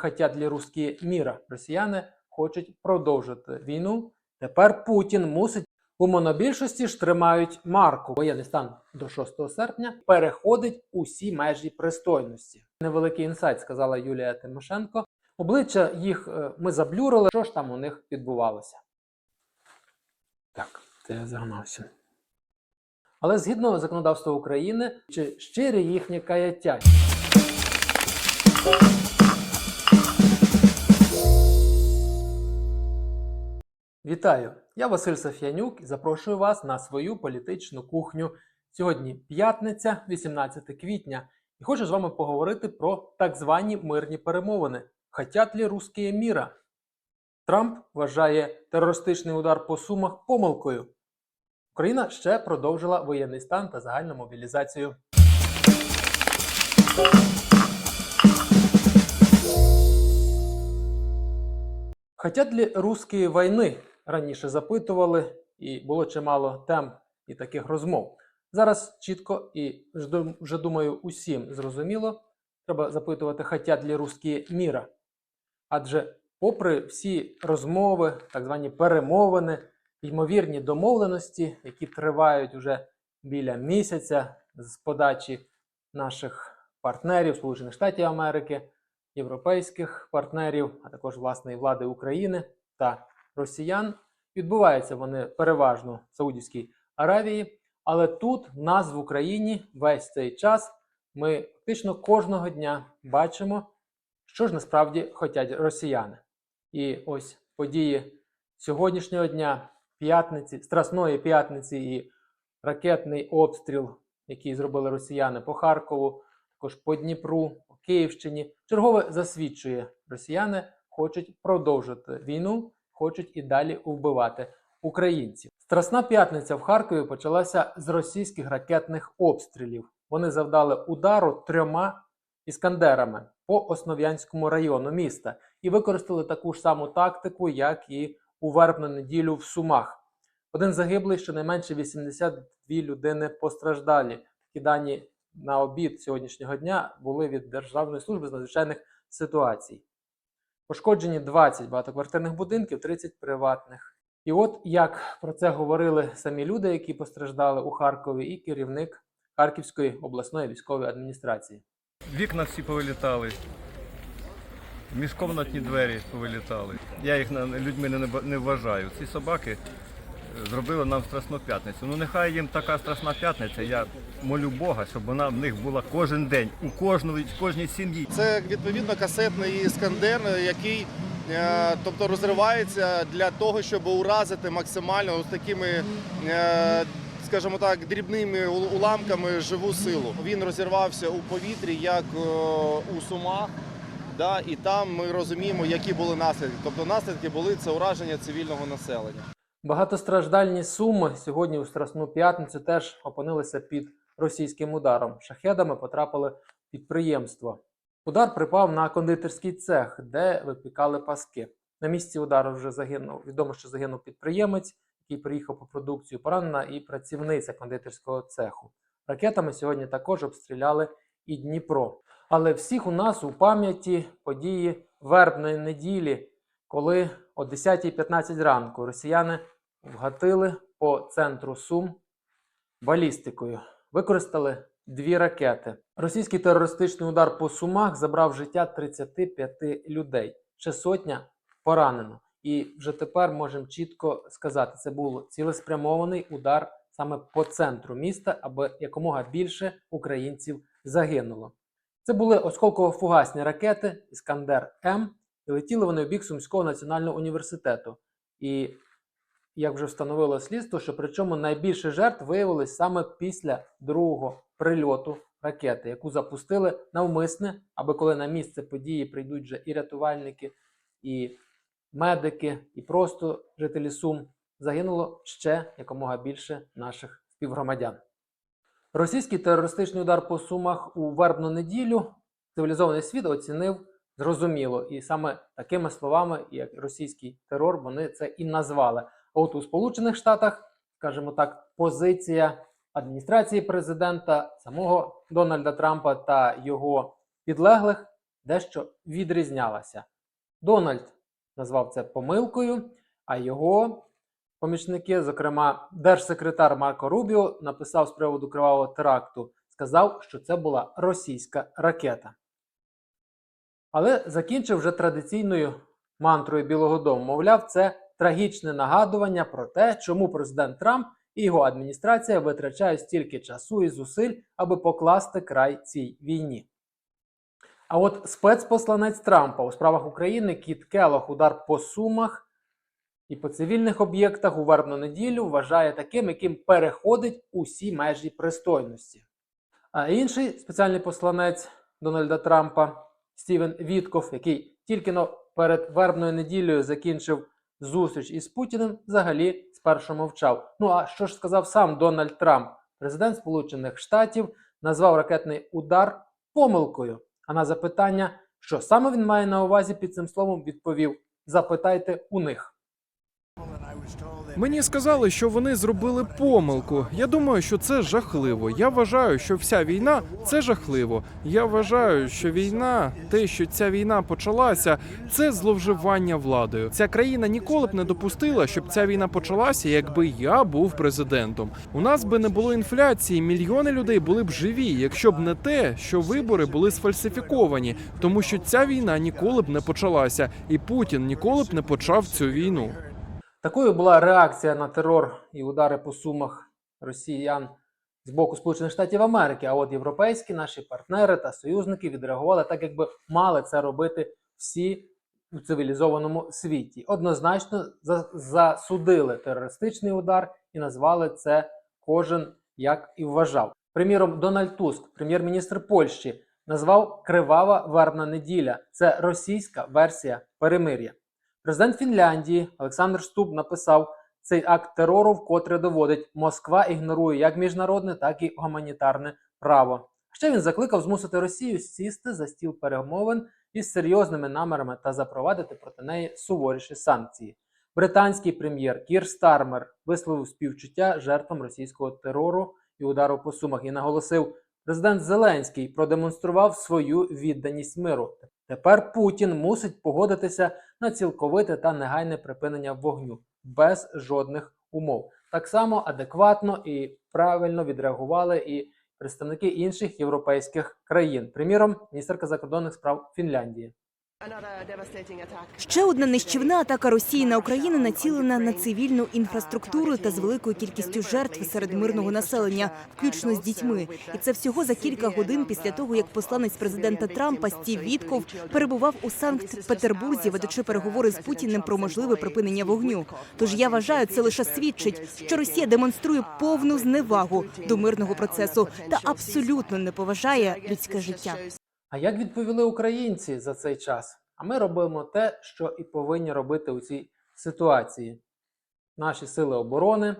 хотят ли русські міра? Росіяни хочуть продовжити війну. Тепер Путін мусить у монобільшості ж тримають марку. Воєнний стан до 6 серпня переходить усі межі пристойності. Невеликий інсайт, сказала Юлія Тимошенко. Обличчя їх е, ми заблюрили. Що ж там у них відбувалося? Так, це я загнався. Але згідно законодавства України, чи щирі їхнє каяття? Вітаю! Я Василь Соф'янюк і запрошую вас на свою політичну кухню. Сьогодні п'ятниця, 18 квітня, і хочу з вами поговорити про так звані мирні перемовини. Хотять ли русські міра? Трамп вважає терористичний удар по сумах помилкою. Україна ще продовжила воєнний стан та загальну мобілізацію. Хотять ли русські війни? Раніше запитували, і було чимало тем і таких розмов. Зараз чітко і вже думаю, усім зрозуміло. Треба запитувати, хотять ли русські міра. Адже, попри всі розмови, так звані перемовини, ймовірні домовленості, які тривають вже біля місяця з подачі наших партнерів Сполучених Штатів Америки, європейських партнерів, а також власної влади України та росіян. Відбуваються вони переважно в Саудівській Аравії, але тут, нас в Україні, весь цей час ми фактично кожного дня бачимо, що ж насправді хочуть росіяни. І ось події сьогоднішнього дня, п'ятниці, Страсної п'ятниці і ракетний обстріл, який зробили росіяни по Харкову, також по Дніпру, по Київщині, чергове засвідчує, росіяни хочуть продовжити війну, хочуть і далі вбивати українців. Страсна п'ятниця в Харкові почалася з російських ракетних обстрілів. Вони завдали удару трьома іскандерами по Основ'янському району міста і використали таку ж саму тактику, як і у вербну неділю в Сумах. Один загиблий, щонайменше 82 людини постраждалі. Такі дані на обід сьогоднішнього дня були від Державної служби з надзвичайних ситуацій. Пошкоджені 20 багатоквартирних будинків, 30 приватних. І от як про це говорили самі люди, які постраждали у Харкові, і керівник Харківської обласної військової адміністрації. Вікна всі повилітали, міжкомнатні двері повилітали. Я їх людьми не, вважаю. Ці собаки е, зробили нам страсну п'ятницю. Ну нехай їм така страсна п'ятниця. Я молю Бога, щоб вона в них була кожен день, у кожної, в кожній сім'ї. Це відповідно касетний іскандер, який е, тобто розривається для того, щоб уразити максимально ось такими, е, скажімо так, дрібними уламками живу силу. Він розірвався у повітрі, як у сумах. Да, і там ми розуміємо, які були наслідки. Тобто наслідки були це ураження цивільного населення. Багатостраждальні суми сьогодні у Страсну п'ятницю теж опинилися під російським ударом. Шахедами потрапили підприємство. Удар припав на кондитерський цех, де випікали паски. На місці удару вже загинув. Відомо, що загинув підприємець, який приїхав по продукцію. Поранена і працівниця кондитерського цеху. Ракетами сьогодні також обстріляли і Дніпро. Але всіх у нас у пам'яті події вербної неділі, коли о 10.15 ранку росіяни вгатили по центру Сум балістикою. Використали дві ракети. Російський терористичний удар по Сумах забрав життя 35 людей. Ще сотня поранено. І вже тепер можемо чітко сказати, це був цілеспрямований удар саме по центру міста, аби якомога більше українців загинуло. Це були осколково-фугасні ракети Іскандер М, і летіли вони в бік Сумського національного університету. І як вже встановило слідство, що причому найбільше жертв виявилось саме після другого прильоту ракети, яку запустили навмисне, аби коли на місце події прийдуть вже і рятувальники, і медики, і просто жителі Сум, загинуло ще якомога більше наших співгромадян. Російський терористичний удар по Сумах у вербну неділю цивілізований світ оцінив зрозуміло. І саме такими словами, як російський терор, вони це і назвали. А от у Сполучених Штатах, скажімо так, позиція адміністрації президента, самого Дональда Трампа та його підлеглих дещо відрізнялася. Дональд назвав це помилкою, а його помічники, зокрема держсекретар Марко Рубіо, написав з приводу кривавого теракту, сказав, що це була російська ракета. Але закінчив вже традиційною мантрою Білого Дому. Мовляв, це трагічне нагадування про те, чому президент Трамп і його адміністрація витрачають стільки часу і зусиль, аби покласти край цій війні. А от спецпосланець Трампа у справах України Кіт Келох удар по сумах і по цивільних об'єктах у вербну неділю вважає таким, яким переходить усі межі пристойності. А інший спеціальний посланець Дональда Трампа Стівен Вітков, який тільки но перед вербною неділею закінчив зустріч із Путіним, взагалі спершу мовчав. Ну а що ж сказав сам Дональд Трамп, президент Сполучених Штатів, назвав ракетний удар помилкою. А на запитання, що саме він має на увазі під цим словом, відповів: запитайте у них. Мені сказали, що вони зробили помилку. Я думаю, що це жахливо. Я вважаю, що вся війна це жахливо. Я вважаю, що війна, те, що ця війна почалася, це зловживання владою. Ця країна ніколи б не допустила, щоб ця війна почалася, якби я був президентом. У нас би не було інфляції, мільйони людей були б живі, якщо б не те, що вибори були сфальсифіковані, тому що ця війна ніколи б не почалася, і Путін ніколи б не почав цю війну. Такою була реакція на терор і удари по сумах росіян з боку Сполучених Штатів Америки. А от європейські наші партнери та союзники відреагували так, якби мали це робити всі у цивілізованому світі. Однозначно засудили терористичний удар і назвали це кожен як і вважав. Приміром, Дональд Туск, прем'єр-міністр Польщі, назвав Кривава вербна неділя. Це російська версія перемир'я. Президент Фінляндії Олександр Ступ написав цей акт терору, вкотре доводить, Москва ігнорує як міжнародне, так і гуманітарне право. Ще він закликав змусити Росію сісти за стіл перемовин із серйозними намірами та запровадити проти неї суворіші санкції. Британський прем'єр Кір Стармер висловив співчуття жертвам російського терору і удару по сумах і наголосив, президент Зеленський продемонстрував свою відданість миру. Тепер Путін мусить погодитися на цілковите та негайне припинення вогню без жодних умов. Так само адекватно і правильно відреагували і представники інших європейських країн. Приміром, міністерка закордонних справ Фінляндії. Ще одна нищівна атака Росії на Україну націлена на цивільну інфраструктуру та з великою кількістю жертв серед мирного населення, включно з дітьми. І це всього за кілька годин після того, як посланець президента Трампа Стів Вітков перебував у Санкт-Петербурзі, ведучи переговори з Путіним про можливе припинення вогню. Тож я вважаю, це лише свідчить, що Росія демонструє повну зневагу до мирного процесу та абсолютно не поважає людське життя. А як відповіли українці за цей час? А ми робимо те, що і повинні робити у цій ситуації. Наші сили оборони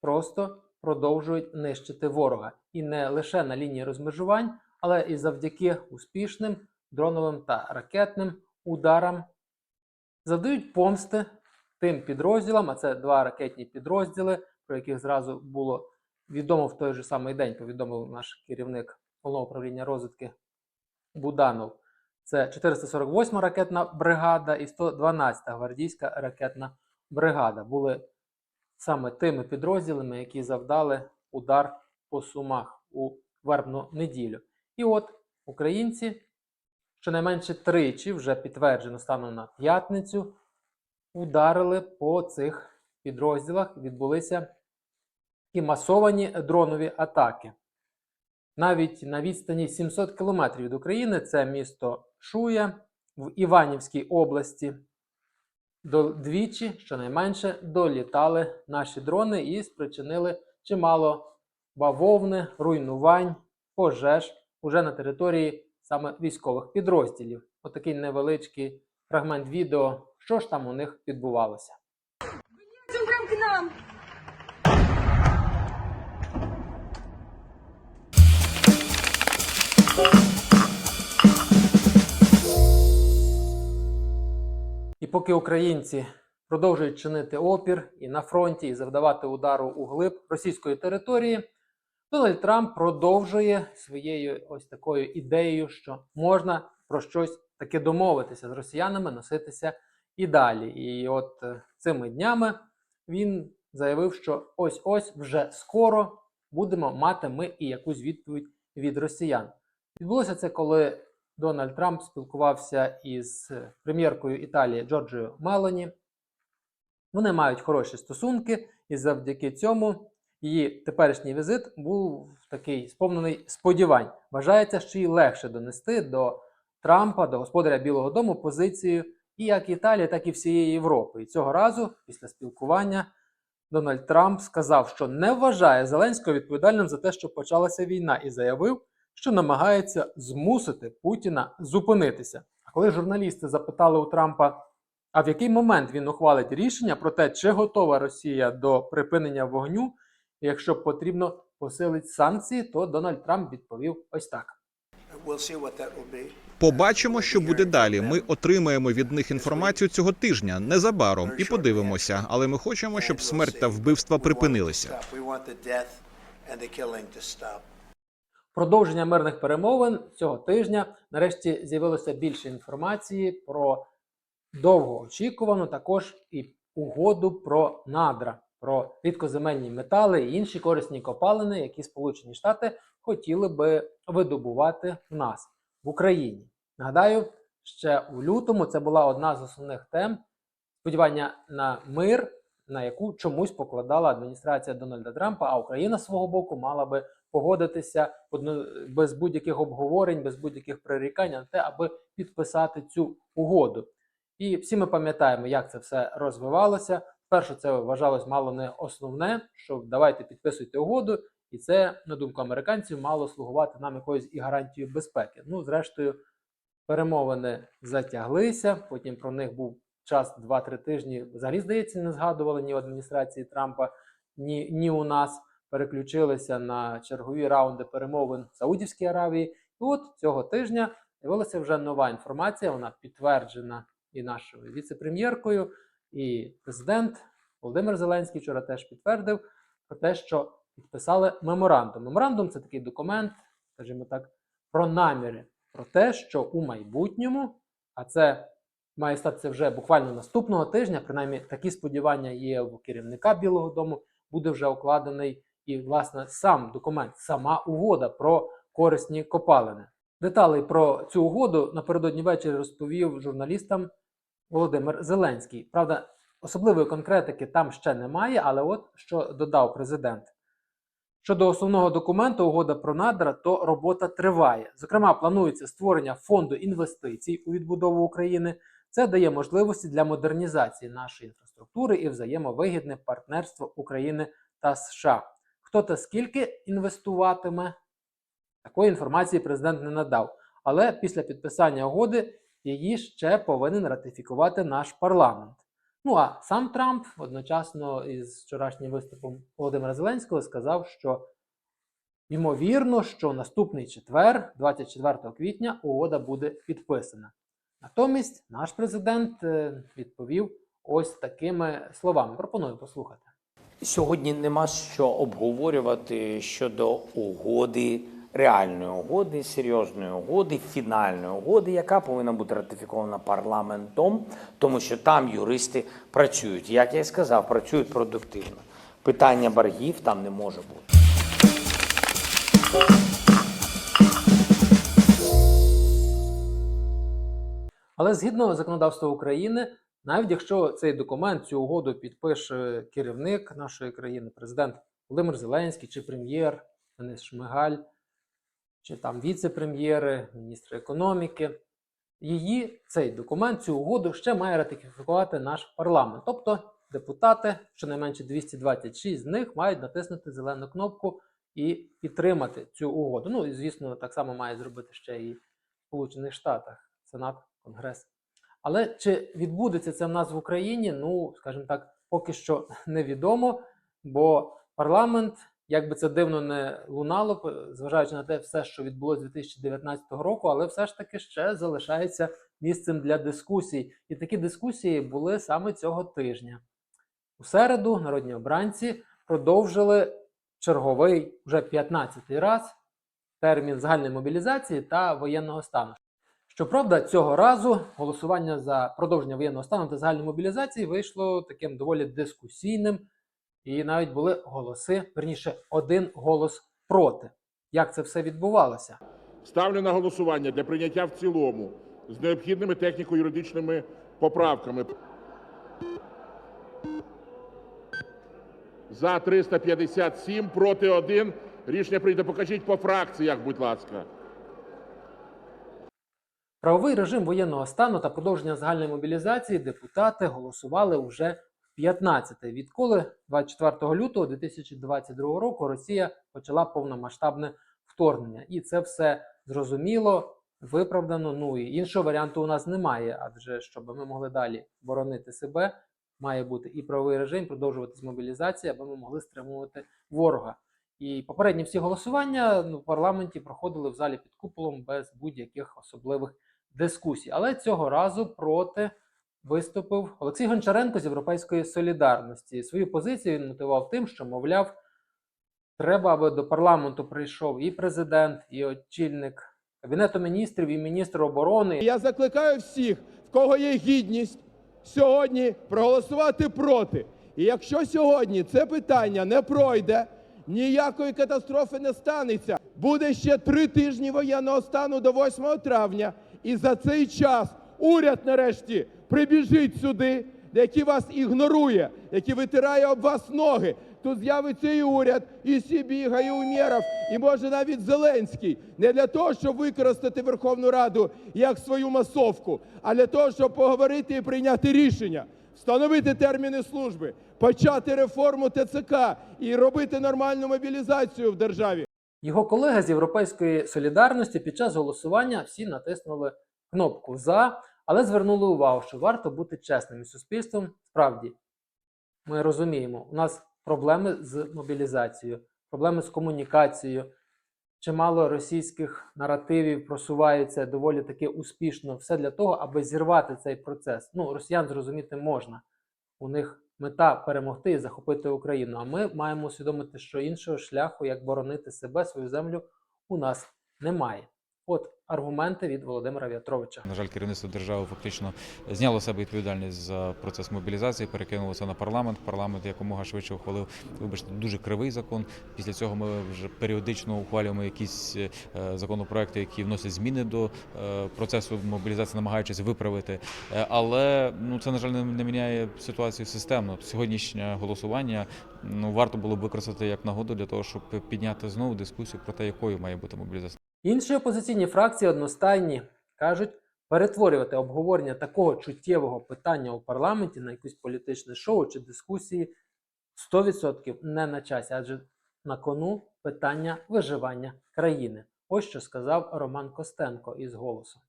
просто продовжують нищити ворога. І не лише на лінії розмежувань, але і завдяки успішним дроновим та ракетним ударам завдають помсти тим підрозділам, а це два ракетні підрозділи, про яких зразу було відомо в той же самий день, повідомив наш керівник головного управління розвідки Буданов. Це 448 ракетна бригада і 112 гвардійська ракетна бригада. Були саме тими підрозділами, які завдали удар по сумах у вербну неділю. І от українці щонайменше тричі, вже підтверджено станом на п'ятницю, ударили по цих підрозділах. Відбулися і масовані дронові атаки. Навіть на відстані 700 кілометрів від України це місто Шуя в Іванівській області. Двічі, щонайменше, долітали наші дрони і спричинили чимало бавовни, руйнувань, пожеж уже на території саме військових підрозділів. Отакий невеличкий фрагмент відео, що ж там у них відбувалося. Прям к нам. Поки українці продовжують чинити опір і на фронті, і завдавати удару у глиб російської території, Дональд Трамп продовжує своєю ось такою ідеєю, що можна про щось таке домовитися з росіянами, носитися і далі. І от е, цими днями він заявив, що ось-ось вже скоро будемо мати ми і якусь відповідь від росіян. Відбулося це, коли Дональд Трамп спілкувався із прем'єркою Італії Джорджією Мелоні. Вони мають хороші стосунки, і завдяки цьому її теперішній візит був такий сповнений сподівань. Вважається, що їй легше донести до Трампа, до господаря Білого Дому, позицію і як Італії, так і всієї Європи. І цього разу, після спілкування, Дональд Трамп сказав, що не вважає Зеленського відповідальним за те, що почалася війна, і заявив, що намагається змусити Путіна зупинитися. А коли журналісти запитали у Трампа, а в який момент він ухвалить рішення про те, чи готова Росія до припинення вогню, і якщо потрібно посилить санкції, то Дональд Трамп відповів ось так. Побачимо, що буде далі. Ми отримаємо від них інформацію цього тижня незабаром і подивимося. Але ми хочемо, щоб смерть та вбивства припинилися. Продовження мирних перемовин цього тижня нарешті з'явилося більше інформації про довгоочікувану також і угоду про надра, про рідкоземельні метали і інші корисні копалини, які Сполучені Штати хотіли би видобувати в нас в Україні. Нагадаю, ще у лютому це була одна з основних тем сподівання на мир, на яку чомусь покладала адміністрація Дональда Трампа, а Україна з свого боку мала би погодитися без будь-яких обговорень, без будь-яких прирікань на те, аби підписати цю угоду. І всі ми пам'ятаємо, як це все розвивалося. Спершу це вважалось мало не основне, що давайте підписуйте угоду, і це, на думку американців, мало слугувати нам якоюсь і гарантією безпеки. Ну, зрештою, перемовини затяглися. Потім про них був час 2-3 тижні. Взагалі, здається, не згадували ні в адміністрації Трампа, ні, ні у нас. Переключилися на чергові раунди перемовин в Саудівській Аравії. І от цього тижня з'явилася вже нова інформація. Вона підтверджена і нашою віце-прем'єркою, і президент Володимир Зеленський вчора теж підтвердив про те, що підписали меморандум. Меморандум це такий документ, скажімо так, про наміри, про те, що у майбутньому, а це має статися вже буквально наступного тижня, принаймні такі сподівання є у керівника Білого Дому, буде вже укладений і, власне, сам документ, сама угода про корисні копалини. Деталей про цю угоду напередодні ввечері розповів журналістам Володимир Зеленський. Правда, особливої конкретики там ще немає, але от що додав президент. Щодо основного документу угода про надра, то робота триває. Зокрема, планується створення фонду інвестицій у відбудову України. Це дає можливості для модернізації нашої інфраструктури і взаємовигідне партнерство України та США. Хто та скільки інвестуватиме, такої інформації президент не надав. Але після підписання угоди її ще повинен ратифікувати наш парламент. Ну а сам Трамп одночасно із вчорашнім виступом Володимира Зеленського сказав, що ймовірно, що наступний четвер, 24 квітня, угода буде підписана. Натомість наш президент е, відповів ось такими словами. Пропоную послухати. Сьогодні нема що обговорювати щодо угоди, реальної угоди, серйозної угоди, фінальної угоди, яка повинна бути ратифікована парламентом, тому що там юристи працюють. Як я і сказав, працюють продуктивно. Питання боргів там не може бути. Але згідно законодавства України, навіть якщо цей документ, цю угоду підпише керівник нашої країни, президент Володимир Зеленський чи прем'єр Денис Шмигаль, чи там віце-прем'єри, міністри економіки, її цей документ, цю угоду ще має ратифікувати наш парламент. Тобто депутати, щонайменше 226 з них мають натиснути зелену кнопку і підтримати цю угоду. Ну і звісно, так само має зробити ще і в Сполучених Штатах Сенат, Конгрес. Але чи відбудеться це в нас в Україні? Ну, скажімо так, поки що невідомо, бо парламент, як би це дивно не лунало, зважаючи на те все, що відбулося 2019 року, але все ж таки ще залишається місцем для дискусій. І такі дискусії були саме цього тижня. У середу народні обранці продовжили черговий, вже 15-й раз термін загальної мобілізації та воєнного стану. Щоправда, цього разу голосування за продовження воєнного стану та загальної мобілізації вийшло таким доволі дискусійним, і навіть були голоси, верніше, один голос проти. Як це все відбувалося? Ставлю на голосування для прийняття в цілому з необхідними техніко-юридичними поправками. За 357, проти 1. Рішення прийнято. Покажіть по фракціях, будь ласка. Правовий режим воєнного стану та продовження загальної мобілізації депутати голосували вже 15-те, відколи 24 лютого 2022 року Росія почала повномасштабне вторгнення. І це все зрозуміло, виправдано. Ну і іншого варіанту у нас немає, адже щоб ми могли далі боронити себе, має бути і правовий режим, продовжуватись мобілізація, аби ми могли стримувати ворога. І попередні всі голосування ну, в парламенті проходили в залі під куполом без будь-яких особливих дискусій. Але цього разу проти виступив Олексій Гончаренко з Європейської солідарності. Свою позицію він мотивував тим, що, мовляв, треба, аби до парламенту прийшов і президент, і очільник Кабінету міністрів, і міністр оборони. Я закликаю всіх, в кого є гідність, сьогодні проголосувати проти. І якщо сьогодні це питання не пройде, ніякої катастрофи не станеться. Буде ще три тижні воєнного стану до 8 травня. І за цей час уряд нарешті прибіжить сюди, який вас ігнорує, який витирає об вас ноги. Тут з'явиться і уряд, і Сібіга, і Умєров, і може навіть Зеленський. Не для того, щоб використати Верховну Раду як свою масовку, а для того, щоб поговорити і прийняти рішення, встановити терміни служби, почати реформу ТЦК і робити нормальну мобілізацію в державі. Його колеги з Європейської солідарності під час голосування всі натиснули кнопку за, але звернули увагу, що варто бути чесним із суспільством. Справді, ми розуміємо, у нас проблеми з мобілізацією, проблеми з комунікацією. Чимало російських наративів просуваються доволі таки успішно. Все для того, аби зірвати цей процес. Ну, росіян зрозуміти можна. У них мета перемогти і захопити Україну. А ми маємо усвідомити, що іншого шляху, як боронити себе, свою землю, у нас немає. От аргументи від Володимира В'ятровича. На жаль, керівництво держави фактично зняло себе відповідальність за процес мобілізації, перекинуло це на парламент. Парламент якомога швидше ухвалив, вибачте, дуже кривий закон. Після цього ми вже періодично ухвалюємо якісь е, законопроекти, які вносять зміни до е, процесу мобілізації, намагаючись виправити. Е, Але ну це на жаль не міняє ситуацію системно. Сьогоднішнє голосування ну варто було б використати як нагоду для того, щоб підняти знову дискусію про те, якою має бути мобілізація. Інші опозиційні фракції одностайні кажуть, перетворювати обговорення такого чуттєвого питання у парламенті на якесь політичне шоу чи дискусії 100% не на часі, адже на кону питання виживання країни. Ось що сказав Роман Костенко із голосу.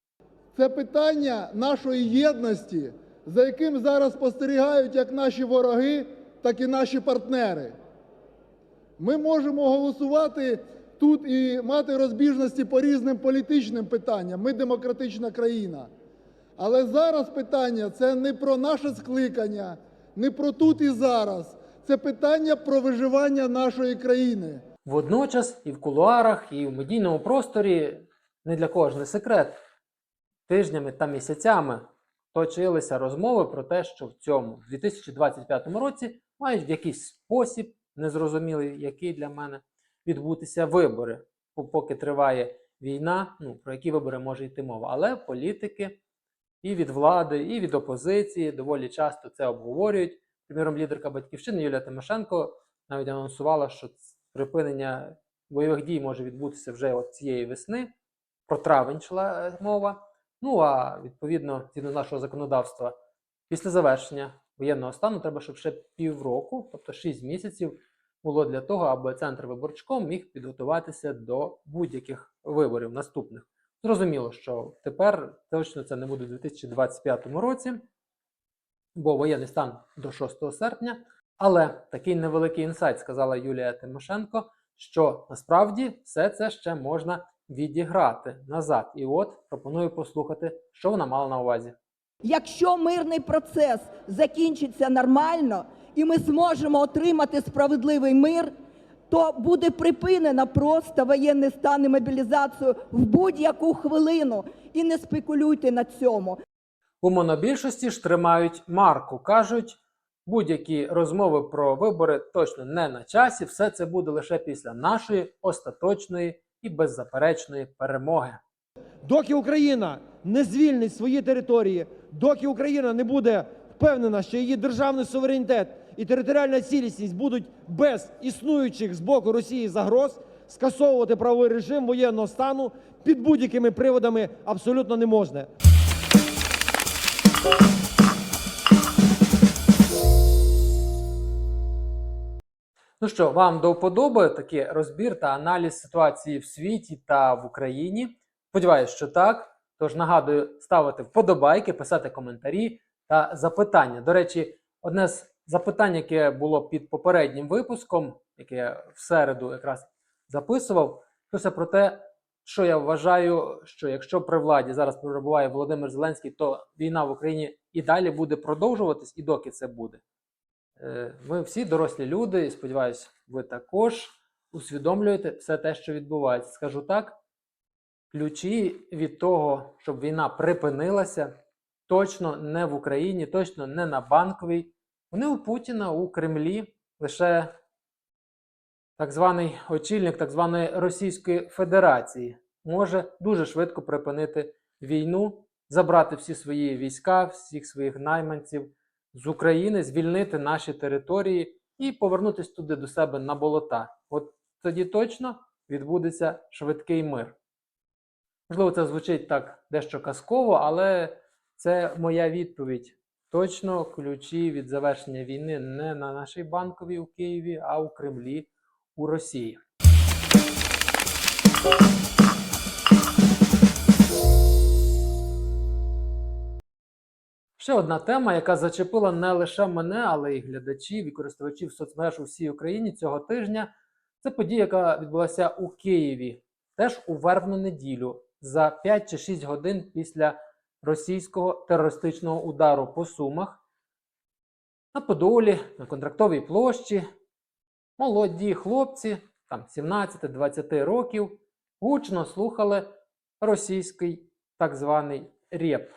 Це питання нашої єдності, за яким зараз спостерігають як наші вороги, так і наші партнери. Ми можемо голосувати тут і мати розбіжності по різним політичним питанням. Ми демократична країна. Але зараз питання це не про наше скликання, не про тут і зараз. Це питання про виживання нашої країни. Водночас і в кулуарах, і в медійному просторі не для кого ж не секрет. Тижнями та місяцями точилися розмови про те, що в цьому в 2025 році мають в якийсь спосіб, незрозумілий, який для мене, відбутися вибори. Поки триває війна, ну про які вибори може йти мова. Але політики і від влади, і від опозиції доволі часто це обговорюють. Приміром, лідерка батьківщини Юлія Тимошенко навіть анонсувала, що припинення бойових дій може відбутися вже от цієї весни. Про травень йшла е, мова. Ну а відповідно, згідно нашого законодавства, після завершення воєнного стану треба, щоб ще півроку, тобто 6 місяців, було для того, аби центр виборчком міг підготуватися до будь-яких виборів наступних. Зрозуміло, що тепер точно це не буде у 2025 році, бо воєнний стан до 6 серпня. Але такий невеликий інсайт сказала Юлія Тимошенко, що насправді все це ще можна відіграти назад. І от пропоную послухати, що вона мала на увазі. Якщо мирний процес закінчиться нормально і ми зможемо отримати справедливий мир, то буде припинена просто воєнний стан і мобілізацію в будь-яку хвилину. І не спекулюйте на цьому. У монобільшості ж тримають марку. Кажуть, будь-які розмови про вибори точно не на часі. Все це буде лише після нашої остаточної і беззаперечної перемоги. Доки Україна не звільнить свої території, доки Україна не буде впевнена, що її державний суверенітет і територіальна цілісність будуть без існуючих з боку Росії загроз, скасовувати правовий режим воєнного стану під будь-якими приводами абсолютно не можна. Ну що, вам до вподоби такий розбір та аналіз ситуації в світі та в Україні? Сподіваюсь, що так. Тож нагадую ставити вподобайки, писати коментарі та запитання. До речі, одне з запитань, яке було під попереднім випуском, яке я в середу якраз записував, це про те, що я вважаю, що якщо при владі зараз перебуває Володимир Зеленський, то війна в Україні і далі буде продовжуватись, і доки це буде. Е, Ми всі дорослі люди, і сподіваюся, ви також усвідомлюєте все те, що відбувається. Скажу так, ключі від того, щоб війна припинилася, точно не в Україні, точно не на банковій. Вони у Путіна у Кремлі лише так званий очільник так званої Російської Федерації може дуже швидко припинити війну, забрати всі свої війська, всіх своїх найманців з України, звільнити наші території і повернутися туди до себе на болота. От тоді точно відбудеться швидкий мир. Можливо, це звучить так дещо казково, але це моя відповідь. Точно ключі від завершення війни не на нашій банковій у Києві, а у Кремлі у Росії. Ще одна тема, яка зачепила не лише мене, але й глядачів і користувачів соцмереж у всій Україні цього тижня. Це подія, яка відбулася у Києві, теж у вербну неділю, за 5 чи 6 годин після російського терористичного удару по Сумах. На Подолі, на контрактовій площі, молоді хлопці, там 17-20 років, гучно слухали російський так званий реп.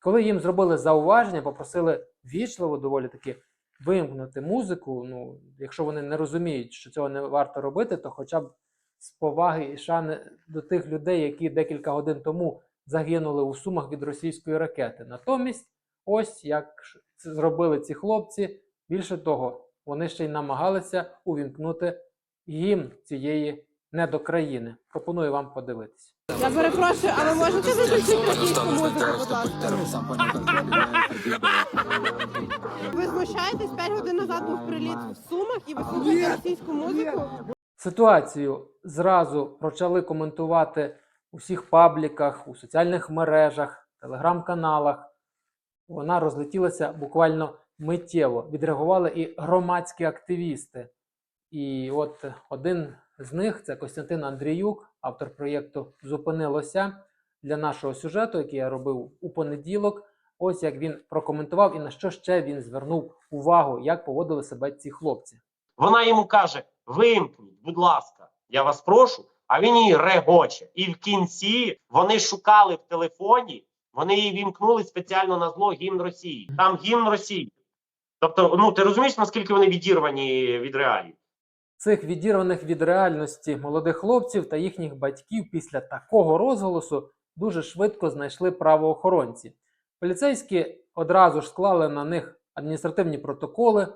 Коли їм зробили зауваження, попросили вічливо доволі таки вимкнути музику. Ну, якщо вони не розуміють, що цього не варто робити, то хоча б з поваги і шани до тих людей, які декілька годин тому загинули у сумах від російської ракети. Натомість, ось як це зробили ці хлопці. Більше того, вони ще й намагалися увімкнути гімн цієї недокраїни. Пропоную вам подивитися. Я перепрошую, а ви можете виключити російську музику, будь ласка? Ви знущаєтесь 5 годин назад був приліт в Сумах і ви слухаєте російську музику? Ситуацію зразу почали коментувати у всіх пабліках, у соціальних мережах, телеграм-каналах. Вона розлетілася буквально миттєво. Відреагували і громадські активісти. І от один з них це Костянтин Андріюк, автор проєкту Зупинилося для нашого сюжету, який я робив у понеділок. Ось як він прокоментував і на що ще він звернув увагу, як поводили себе ці хлопці. Вона йому каже: вимкніть, будь ласка, я вас прошу. А він її регоче. І в кінці вони шукали в телефоні, вони її вімкнули спеціально на зло гімн Росії. Там гімн Росії. Тобто, ну ти розумієш, наскільки вони відірвані від реалій? Цих відірваних від реальності молодих хлопців та їхніх батьків після такого розголосу дуже швидко знайшли правоохоронці. Поліцейські одразу ж склали на них адміністративні протоколи.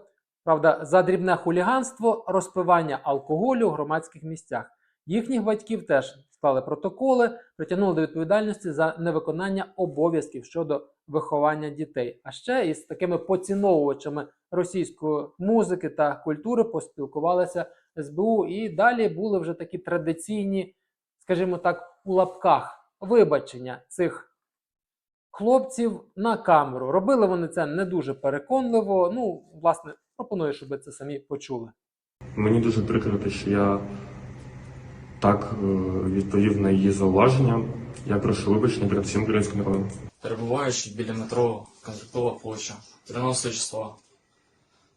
Правда, за дрібне хуліганство, розпивання алкоголю в громадських місцях. Їхніх батьків теж склали протоколи, притягнули до відповідальності за невиконання обов'язків щодо виховання дітей. А ще із такими поціновувачами російської музики та культури поспілкувалися СБУ. І далі були вже такі традиційні, скажімо так, у лапках вибачення цих хлопців на камеру. Робили вони це не дуже переконливо. Ну, власне, пропоную, щоб ви це самі почули. Мені дуже прикро, що я так е, відповів на її зауваження. Я прошу вибачення перед всім українським народом. Перебуваючи біля метро Контрактова площа 13 числа,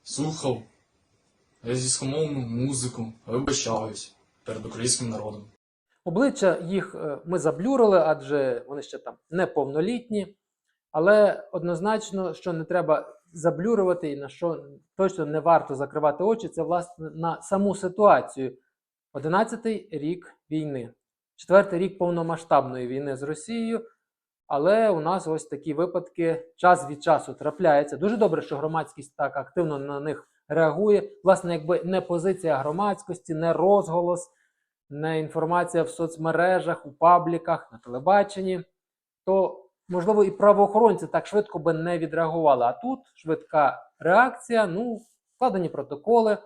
слухав російськомовну музику, вибачаюсь перед українським народом. Обличчя їх е, ми заблюрили, адже вони ще там неповнолітні. Але однозначно, що не треба заблюрувати і на що точно не варто закривати очі, це власне на саму ситуацію. 11-й рік війни, четвертий рік повномасштабної війни з Росією. Але у нас ось такі випадки час від часу трапляються. Дуже добре, що громадськість так активно на них реагує. Власне, якби не позиція громадськості, не розголос, не інформація в соцмережах, у пабліках, на телебаченні, то можливо і правоохоронці так швидко би не відреагували. А тут швидка реакція, ну, складені протоколи,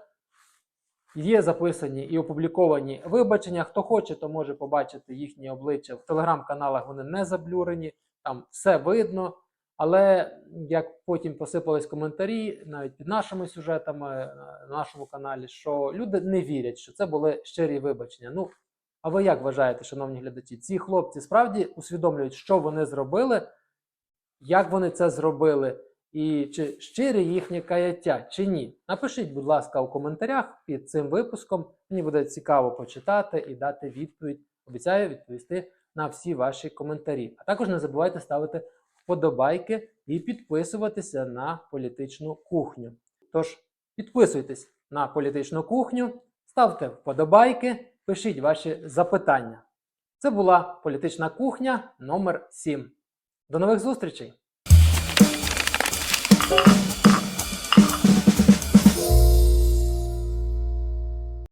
є записані і опубліковані вибачення. Хто хоче, то може побачити їхні обличчя в телеграм-каналах. Вони не заблюрені, там все видно. Але як потім посипались коментарі, навіть під нашими сюжетами е, на нашому каналі, що люди не вірять, що це були щирі вибачення. Ну, а ви як вважаєте, шановні глядачі? Ці хлопці справді усвідомлюють, що вони зробили, як вони це зробили, і чи щире їхнє каяття, чи ні? Напишіть, будь ласка, у коментарях під цим випуском. Мені буде цікаво почитати і дати відповідь. Обіцяю відповісти на всі ваші коментарі. А також не забувайте ставити вподобайки і підписуватися на політичну кухню. Тож підписуйтесь на політичну кухню, ставте вподобайки, пишіть ваші запитання. Це була політична кухня номер 7 До нових зустрічей! thank you